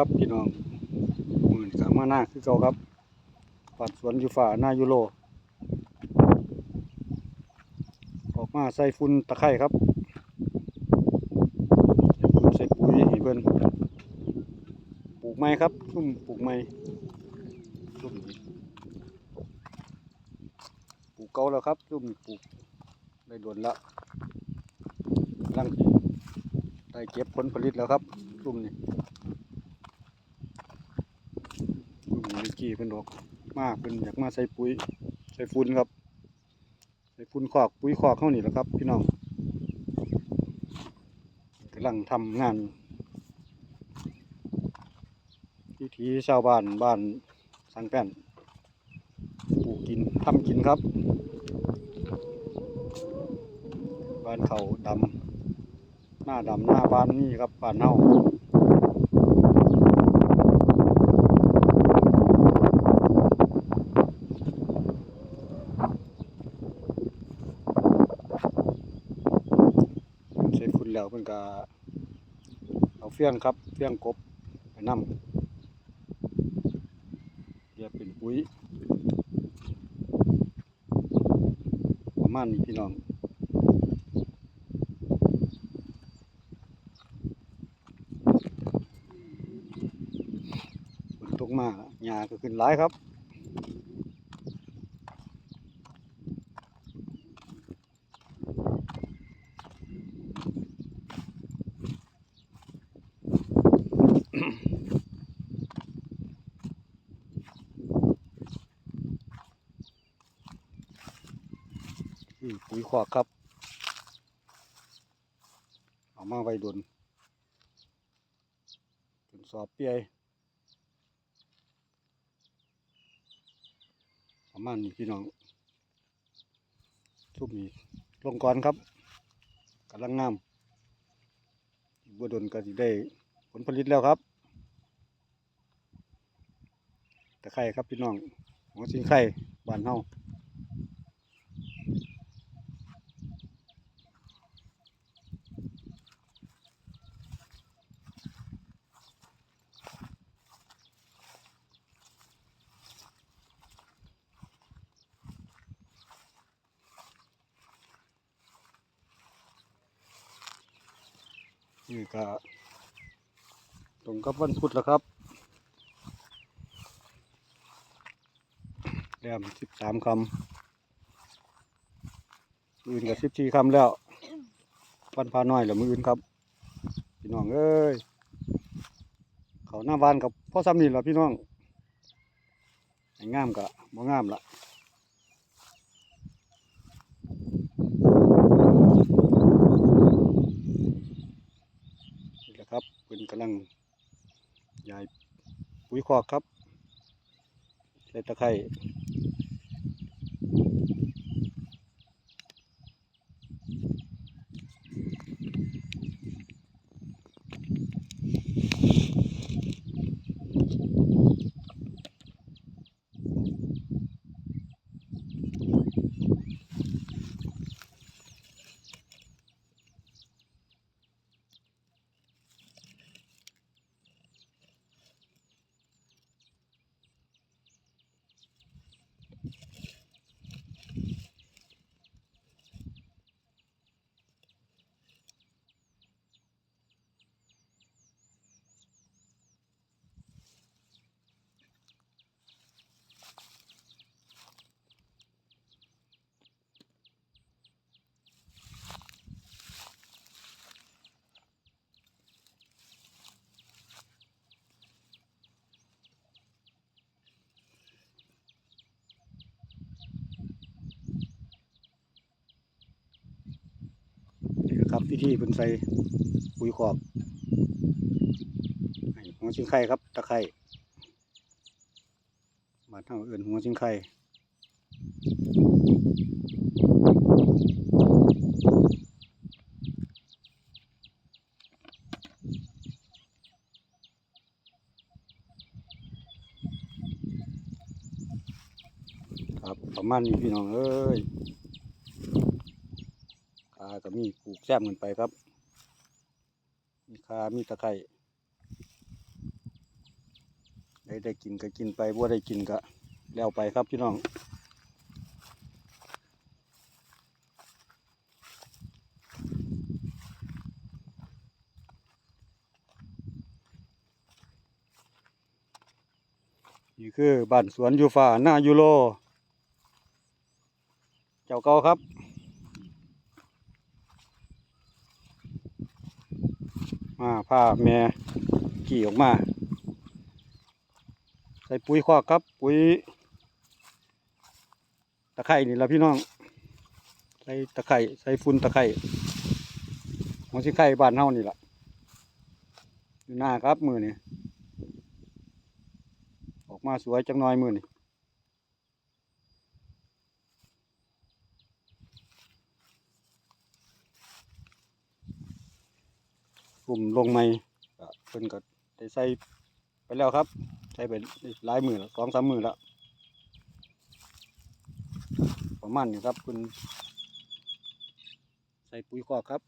ครับพี่น้องหมื่นกามาหน้าคือเก่าครับปัดสวนอยู่ฝ่าหน้ายูโรออกมาใส่ฝุ่นตะไคร่ครับใส่ฝุ่นใส่ปุ๋ยให้เพิ่นปลูกไม้ครับซุ่มปลูกไม้ซุ่มนี่ปลูกเก่าแล้วครับซุ่มปลูกได้โดนละกำลังได้เก็บผลผลิตแล้วครับซุ่มนี่ ลุงมิ กี้เป็นดอกมากเป็นอยากมาใส่ปุ๋ย ใส่ฝุ่นครับ ใส่ฝุ่นขอกปุ๋ยขอกเข้านี่แหละครับ พี่น้องกำลังทำงานวิถีชาวบ้านบ้านสังแป้นปลูกกินทำกินครับ บ้านเขาดำหน้าดำหน้าบ้านนี่ครับบ้านเน่า ใช้ฝุ่น แล้วเพิ่นก็เอาเฟี้ยงครับเฟี้ยงกบไปนำเรียกเป็นปุ๋ยประมาณนี้พี่น้องฝนตกมาหญ้าก็ขึ้นหลายครับ ขวากครับ เอามาไว้ดนจนสอบเปียประมาณนี้พี่น้องทุกนี้ลงก่อนครับกำลังงามบัวดนก็สิได้ผลผลิตแล้วครับตะไคร่ครับพี่น้องหัวสิงไข่บานเฮา นี่ ก็ตรงกับวันพุธแล้วครับแรมสิบสามคำอื่นกับสิบสี่คำแล้ววันพาน้อยแล้วมืออื่นครับพี่น้องเอ้ยเขาหน้าบ้านกับพ่อซ้ำนี่แหละพี่น้องไอ้งามกะบ่งามละนี่แหละครับเป็นกำลังยายปุ๋ยคอกครับใส่ตะไคร้ ครับพิธีเป็นใส่ปุ๋ยคอกให้หัวชิงไข่ครับตะไคร้บ้านเฮาเอื่นหัวชิงไข่ครับประมาณนี้พี่น้องเอ้ยคา ก็มีปลูกแซมกันไปครับ มีคามีตะไคร่ได้ได้กินก็กินไปบ่ได้กินก็แล้วไปครับพี่น้องนี่คือบ้านสวนยูฟ้าหน้ายูโร เจ้าเก่าครับ มาพาแม่ขี่ออกมา ใส่ปุ๋ยคอกครับ ปุ๋ย ตะไคร่นี่ละพี่น้อง ใส่ตะไคร่ใส่ฝุ่นตะไคร่ของสิไข่บ้านเฮานี่ละอยู่หน้าครับมือนี่ออกมาสวยจังน้อยมือนี่ กลุ่มลงไม่เพิ่นก็ได้ใส่ไปแล้วครับ ใส่ไปหลายหมือแล้วสองสามหมือแล้วประมาณนี้ครับเพิ่นใส่ปุ๋ยคอกครับ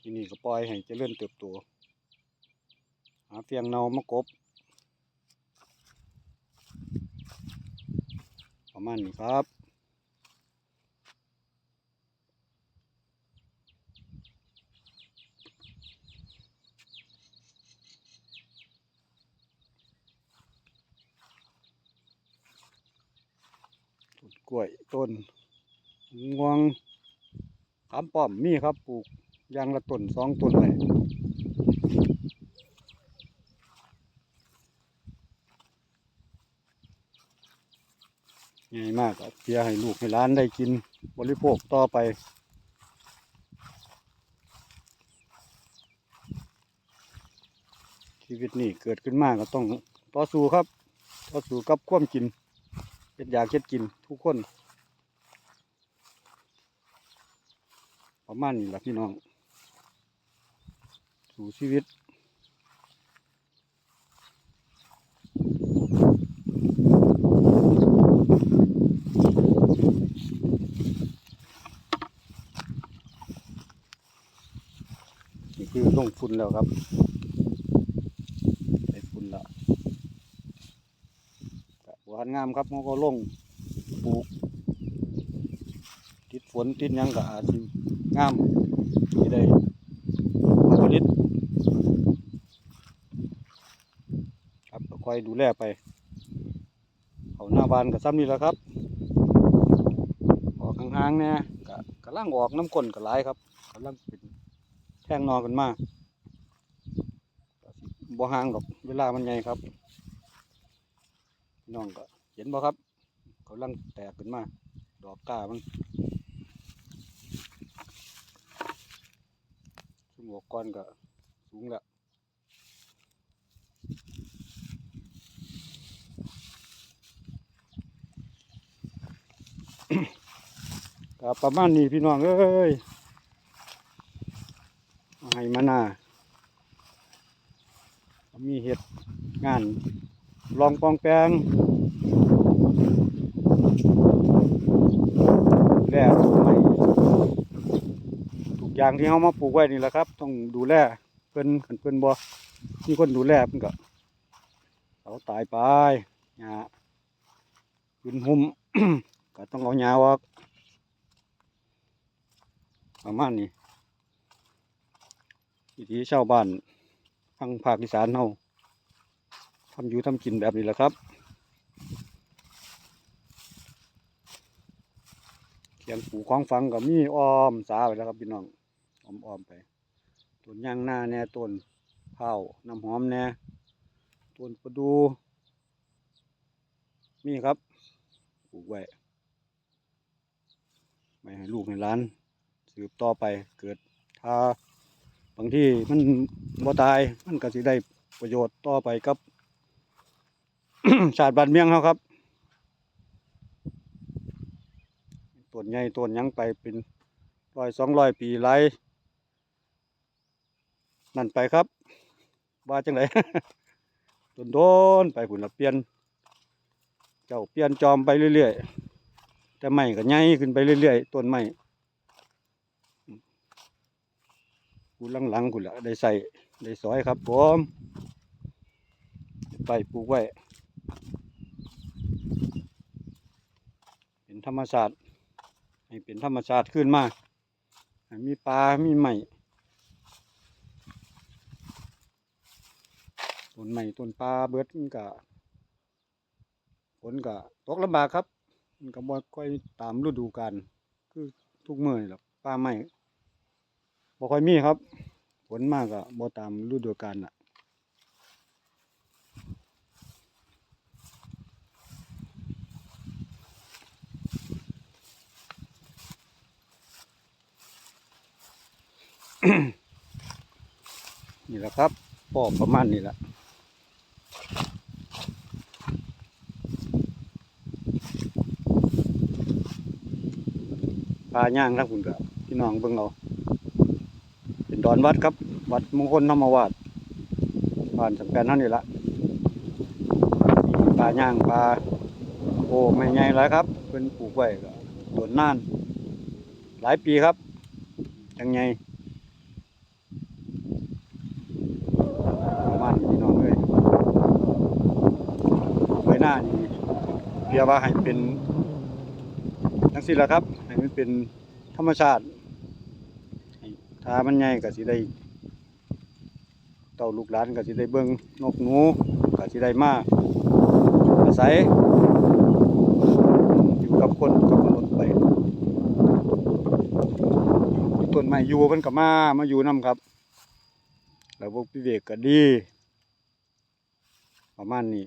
ทีนี้ก็ปล่อยให้เจริญเติบโตหาเฟียงเนามากบ ประมาณนี้ครับ ต้น กล้วยต้นงวงขามป้อมมีครับปลูกยางละต้นสองต้นเลยง่ายมากครับเพียให้ลูกให้ร้านได้กินบริโภคต่อไป ชีวิตนี่เกิดขึ้นมาก็ต้องต่อสู้ครับ ต่อสู้กับความกิน เฮ็ดยาเฮ็ดกินทุกคน ประมาณนี้ล่ะพี่น้อง สู่ชีวิตนี่คือลงฝุ่นแล้วครับใส่ฝุ่นแล้ว ก็หวานงามครับมันก็ลงปลูก ติดฝนติดยังก็อาจงามที่ได้ผลผลิตครับคอยดูแลไปเขาหน้าบานกับซ้ำนี่แหล้วครับออกห่างๆเนี่ยก็กำลังออกน้ำก้นก็หลายครับกำลังเป็นแท่งนอกันมากบ่ห่างดอกเวลามันใหญ่ครับ น้องก็เห็นบ่ครับกำลังแตกขึ้นมา ดอกก้ามันซึ่งหัวก้อนก็สูงแล้วก็ประมาณนี้พี่น้องเอ้ยให้มานามีเห็ดงาน ลองปองแปลงแล้วไม่ทุกอย่างที่เขามาปลูกไว้นี่แหละครับ ต้องดูแลเพิ่นขันเพิ่นบ่มีคนดูแลเพิ่นก็เขาตายไปหญ้าขึ้นหุ่มก็ต้องเอาหญ้าออกประมาณนี้วิถีชาวบ้านทางภาคอีสานเฮา ทำอยู่ทำกินแบบนี้แหละครับเขียงปลูกของฟังกับมีอ้อมสาไปแล้วครับพี่น้องอ้อมอ้อมไปต้นยางหน้าแน่ต้นเผาน้ำหอมแน่ต้นประดูมีครับปลูกไว้ไม่ให้ลูกให้หล้านสืบต่อไปเกิดถ้าบางที่มันบ่ตายมันก็สิได้ประโยชน์ต่อไปกับ ชาติบ้านเมียงเขาครับต้นใหญ่ต้นยังไปเป็นร้อยสองร้อยปีไรนั่นไปครับ ว่าจังไรต้นโดนไปผุนละเปลี่ยน เจ้าเปลี่ยนจอมไปเรื่อยๆแต่ไม้ก็ใหญ่ขึ้นไปเรื่อยๆต้นไม้กูหลังๆกูละได้ใส่ได้สอยครับผมใบปลูกไว้ เป็น ธรรมชาติให้เป็นธรรมชาติขึ้นมามีปลา มีไม้ต้นไม้ต้นปลาเบิดก็ฝนก็ตกลำบากครับมันก็บ่ค่อยตามฤดูกาลคือทุกเมื้อหรอกปลาไม้บ่ค่อยมีครับฝนมากก็บ่ตามฤดูกาลน่ะ นี่แหละครับพ่อประมาณนี้แหละปลาย่างทั้งคุณกับพี่น้องเบิ่งเอาเป็นดอนวัดครับ วัดมงคลธรรมวาสบ้านสังแปนเท่านี้ละปลาย่างปลาโอ้ไม่ใหญ่หลายครับเพิ่นปลูกไว้ก็ต้นน่าน หลายปีครับจังไง ประมาณนี้พี่น้องเอ้ยไว้หน้านี่ เพียว่าให้เป็นทั้งสิ้นแล้วครับให้มันเป็นธรรมชาติถ้ามันใหญ่ก็สิได้เต่าลูกหลานก็สิได้เบิ่งนกหนูก็สิได้มาอาศัยอยู่กับคนกับมนุษย์ไปต้นไม้อยู่เพิ่นก็มามาอยู่นํครับระบบพิเวกก็ดี ประมาณนี้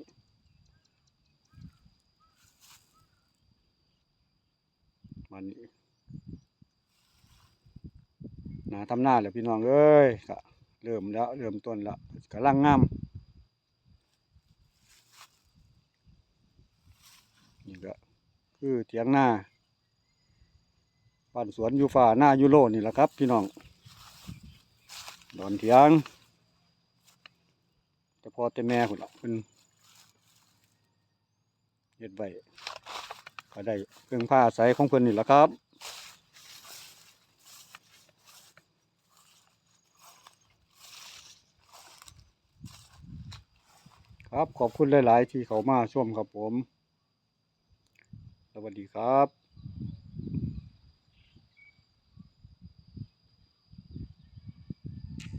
มันนี้นาทำหน้าแล้วพี่น้องเอ้ยก็เริ่มแล้วเริ่มต้นแล้วกำลังงามนี่ก็คือเถียงหน้าบ้านสวนยู่ฝ่าหน้ายูโรนี่แหละครับ พี่น้องดอนเถียงแต่พอแต่แม่คนละเพิ่นเฮ็ดไว้ ก็ได้เพื่องผ้าอาศัยของเพิ่นนี่แหละครับครับขอบคุณหลาย ๆ ที่เขามาชมครับผม สวัสดีครับ